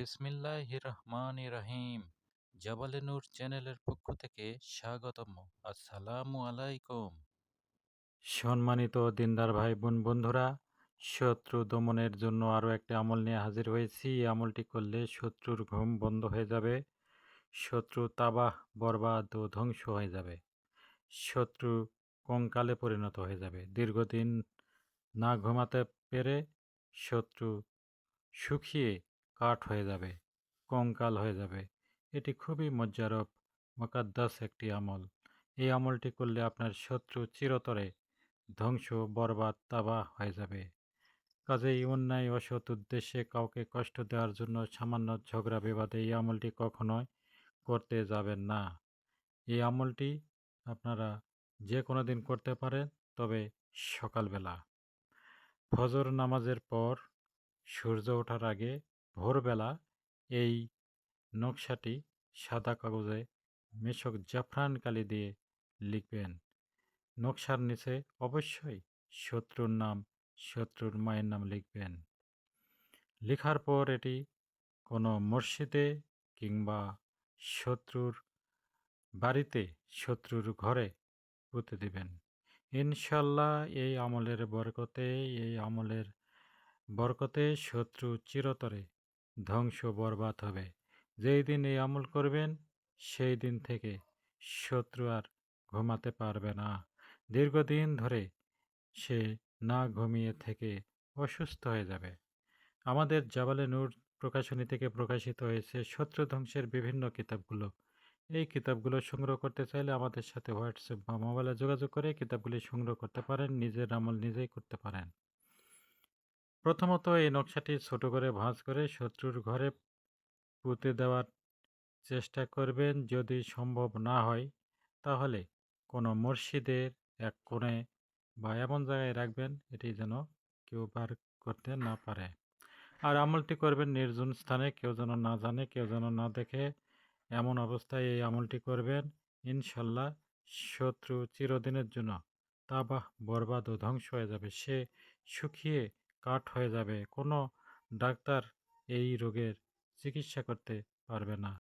বিসমিল্লাহ রহমান রহিম জাবালে নূর চ্যানেলের পক্ষ থেকে স্বাগতম। আসসালামু আলাইকুম। সম্মানিত দিনদার ভাই বোন বন্ধুরা, শত্রু দমনের জন্য আরও একটি আমল নিয়ে হাজির হয়েছি। এই আমলটি করলে শত্রুর ঘুম বন্ধ হয়ে যাবে শত্রু তাবাহ বরবাদ ও ধ্বংস হয়ে যাবে, শত্রু কঙ্কালে পরিণত হয়ে যাবে। দীর্ঘদিন না ঘুমাতে পেরে শত্রু শুকিয়ে কাঠ হয়ে যাবে, কঙ্কাল হয়ে যাবে। এটি খুবই মজ্জারব, মোকাদ্দাস একটি আমল। এই আমলটি করলে আপনার শত্রু চিরতরে ধ্বংস, বরবাদ তাবা হয়ে যাবে। কাজেই অন্যায়, অসৎ উদ্দেশ্যে কাউকে কষ্ট দেওয়ার জন্য সামান্য ঝগড়া বিবাদে এই আমলটি কখনোই করতে যাবেন না। এই আমলটি আপনারা যে কোনো দিন করতে পারেন, তবে সকালবেলা। ফজর নামাজের পর সূর্য ওঠার আগে ভোরবেলা এই নকশাটি সাদা কাগজে মেশক জাফরান কালি দিয়ে লিখবেন। নকশার নিচে অবশ্যই শত্রুর নাম, শত্রুর মায়ের নাম লিখবেন। লেখার পর এটি কোনো মসজিদে কিংবা শত্রুর বাড়িতে শত্রুর ঘরে পুঁতে দিবেন। ইনশাল্লাহ এই আমলের বরকতে, এই আমলের বরকতে শত্রু চিরতরে ধ্বংস বরবাদ হবে। যেই দিন এই আমল করবেন, সেই দিন থেকে শত্রু আর ঘুমাতে পারবে না। দীর্ঘদিন ধরে সে না ঘুমিয়ে থেকে অসুস্থ হয়ে যাবে। আমাদের জাবালে নূর প্রকাশনী থেকে প্রকাশিত হয়েছে শত্রু ধ্বংসের বিভিন্ন কিতাবগুলো। এই কিতাবগুলো সংগ্রহ করতে চাইলে আমাদের সাথে হোয়াটসঅ্যাপ বা মোবাইলে যোগাযোগ করে কিতাবগুলি সংগ্রহ করতে পারেন, নিজের আমল নিজেই করতে পারেন। প্রথমত এই নকশাটি ছোট করে ভাঁজ করে শত্রুর ঘরে পুঁতে দেওয়ার চেষ্টা করবেন। যদি সম্ভব না হয়, তাহলে কোনো মসজিদের এক কোণে বা এমন জায়গায় রাখবেন, এটি যেন কেউ বার করতে না পারে। আর আমলটি করবেন নির্জন স্থানে, কেউ যেন না জানে, কেউ যেন না দেখে। এমন অবস্থায় এই আমলটি করবেন। ইনশাল্লাহ শত্রু চিরদিনের জন্য তাবাহ, বরবাদ ও ধ্বংস হয়ে যাবে। সে শুকিয়ে কাঠ হয়ে যাবে। কোনো ডাক্তার এই রোগের চিকিৎসা করতে পারবে না।